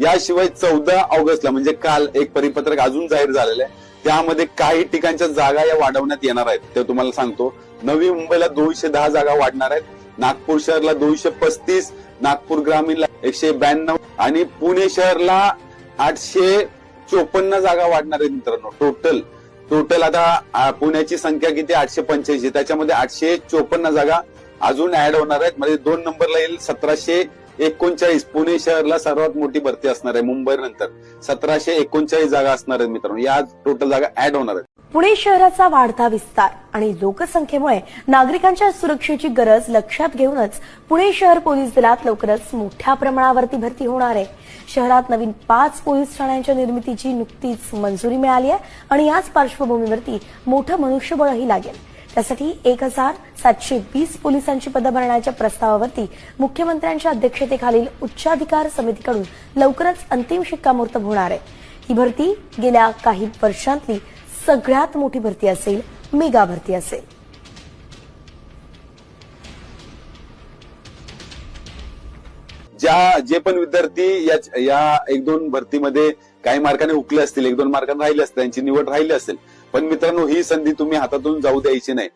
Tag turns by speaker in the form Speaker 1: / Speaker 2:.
Speaker 1: याशिवाय चौदा ऑगस्टला म्हणजे काल एक परिपत्रक अजून जाहीर झालेलं आहे. त्यामध्ये काही ठिकाणच्या जागा या वाढवण्यात येणार आहेत. ते तुम्हाला सांगतो. नवी मुंबईला दोनशे दहा जागा वाढणार आहेत. नागपूर शहरला दोनशे पस्तीस नागपूर ग्रामीणला एकशे ब्याण्णव आणि पुणे शहरला आठशे चोपन्न जागा वाढणार आहेत मित्रांनो. टोटल टोटल आता पुण्याची संख्या किती? आठशे पंच्याऐंशी. त्याच्यामध्ये आठशे चोपन्न जागा अजून ऍड होणार आहेत. म्हणजे दोन नंबरला येईल सतराशे एकोणचाळीस. पुणे शहरला सर्वात मोठी भरती असणार आहे मुंबई नंतर. सतराशे एकोणचाळीस जागा असणार आहेत मित्रांनो. या टोटल जागा ऍड होणार आहेत.
Speaker 2: पुणे शहराचा वाढता विस्तार आणि लोकसंख्येमुळे नागरिकांच्या सुरक्षेची गरज लक्षात घेऊनच पुणे शहर पोलीस दलात लवकरच मोठ्या प्रमाणावरती भरती होणार आहे. शहरात नवीन पाच पोलीस ठाण्यांच्या निर्मितीची नुकतीच मंजुरी मिळाली आहे आणि याच पार्श्वभूमीवरती मोठं मनुष्यबळही लागेल. त्यासाठी एक हजार सातशे वीस पोलिसांची पदं भरण्याच्या प्रस्तावावरती मुख्यमंत्र्यांच्या अध्यक्षतेखालील उच्चाधिकार समितीकडून लवकरच अंतिम शिक्कामोर्तब होणार आहे. ही भरती गेल्या काही वर्षांतली सगळ्यात मोठी भरती असेल मेगा भरती असेल.
Speaker 1: ज्या जे पण विद्यार्थी या या एक दोन भरतीमध्ये काही मार्काने उकले असतील एक दोन मार्काने राहिले असतील त्यांची निवड राहिली असेल पण मित्रांनो ही संधी तुम्ही हातातून जाऊ द्यायची नाही.